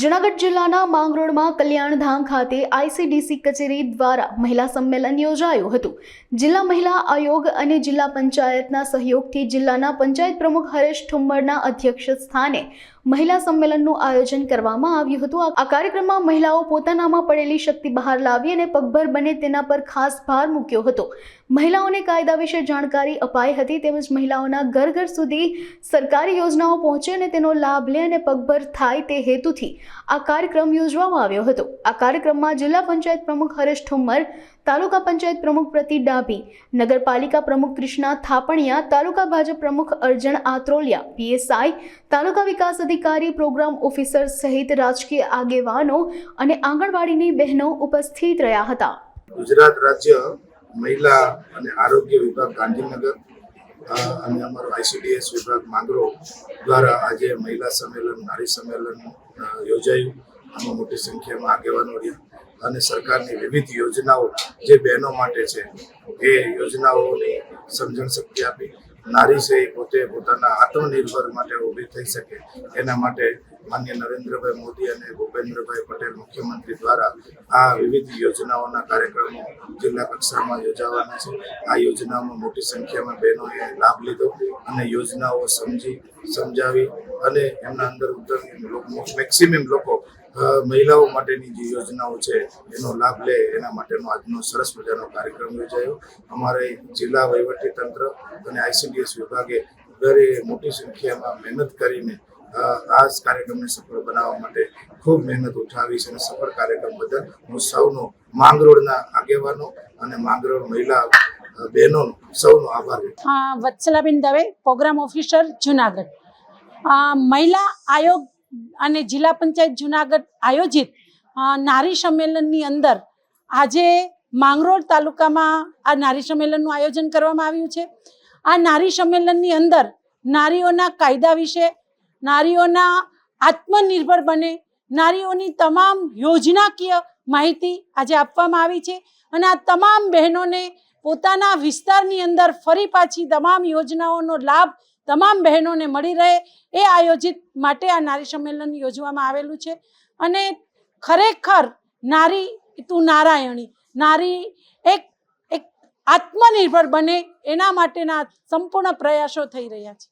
જૂનાગઢ જિલ્લાના માંગરોળમાં કલ્યાણધામ ખાતે આઈસીડીસી કચેરી દ્વારા મહિલા સંમેલન યોજાયું હતું. જિલ્લા મહિલા આયોગ અને જિલ્લા પંચાયતના સહયોગથી જિલ્લાના પંચાયત પ્રમુખ હરેશ ઠુમ્મરના અધ્યક્ષ સ્થાને મહિલા સંમેલનનું આયોજન કરવામાં આવ્યું હતું. આ કાર્યક્રમમાં મહિલાઓ પોતાનામાં પડેલી શક્તિ બહાર લાવી અને પગભર બને તેના પર ખાસ ભાર મૂક્યો હતો. મહિલાઓને કાયદા વિશે જાણકારી અપાઈ હતી તેમજ મહિલાઓના ઘર ઘર સુધી સરકારી યોજનાઓ પહોંચે અને તેનો લાભ લે અને પગભર થાય તે હેતુથી આ કાર્યક્રમ યોજવામાં આવ્યો હતો. આ કાર્યક્રમમાં જિલ્લા પંચાયત પ્રમુખ હરેશ ઠુમ્મર તાલુકા પંચાયત પ્રમુખ પ્રતિ ડાભી, નગરપાલિકા પ્રમુખ કૃષ્ણા થાપણિયા, તાલુકા ભાજપ પ્રમુખ અર્જણ આત્રોલિયા, પીએસઆઈ, તાલુકા વિકાસ અધિકારી, પ્રોગ્રામ ઓફિસર સહિત રાજકીય આગેવાનો અને આંગણવાડીની બહેનો ઉપસ્થિત રહ્યા હતા. ગુજરાત રાજ્ય મહિલા અને આરોગ્ય વિભાગ ગાંધીનગર અને અમારો આઈસીડીએસ વિભાગ માંગરો દ્વારા આજે મહિલા સંમેલન, નારી સંમેલન યોજાયું. આમાં મોટી સંખ્યામાં આગેવાનો રહ્યા. અને સરકારની વિવિધ યોજનાઓ જે બહેનો માટે છે, એ યોજનાઓની સમજણ શક્તિ આપી. નારી છે એ પોતે પોતાના આત્મનિર્ભર માટે ઊભી થઈ શકે, એના માટે માન્ય નરેન્દ્રભાઈ મોદી અને ભૂપેન્દ્રભાઈ પટેલ મુખ્યમંત્રી દ્વારા આ વિવિધ યોજનાઓના કાર્યક્રમો જિલ્લા કક્ષામાં યોજાવાના છે. આ યોજનામાં મોટી સંખ્યામાં બહેનોએ લાભ લીધો અને યોજનાઓ સમજી, સમજાવી અને એમના અંદર મેક્સિમમ લોકો મહિલાઓ માટેની જે યોજનાઓ છે, એનો લાભ લે એના માટેનો આજનો સરસ મજાનો કાર્યક્રમ યોજાયો. અમારે જિલ્લા વહીવટી તંત્ર અને આઈસીડીએસ વિભાગે દરે મોટી સંખ્યામાં મહેનત કરીને આ કાર્યક્રમને સફળ બનાવવા માટે ખૂબ મહેનત ઉઠાવી છે અને સફળ કાર્યક્રમ બદલ હું સૌનો માંગરોળના આગેવાનો અને માંગરોળ મહિલા બહેનોનો સૌનો આભાર વત્સલાબેન દવે, પ્રોગ્રામ ઓફિસર, જુનાગઢ. મહિલા આયોગ અને જિલ્લા પંચાયત જુનાગઢ આયોજિત નારી સંમેલનની અંદર આજે માંગરોળ તાલુકામાં આ નારી સંમેલનનું આયોજન કરવામાં આવ્યું છે. આ નારી સંમેલનની અંદર નારીઓના કાયદા વિશે નારીઓના આત્મનિર્ભર બને, નારીઓની તમામ યોજનાકીય માહિતી આજે આપવામાં આવી છે અને આ તમામ બહેનોને પોતાના વિસ્તારની અંદર ફરી પાછી તમામ યોજનાઓનો લાભ તમામ બહેનોને મળી રહે એ આયોજિત માટે આ નારી સંમેલન યોજવામાં આવેલું છે. અને ખરેખર નારી તું નારાયણી, નારી એક એક આત્મનિર્ભર બને એના માટેના સંપૂર્ણ પ્રયાસો થઈ રહ્યા છે.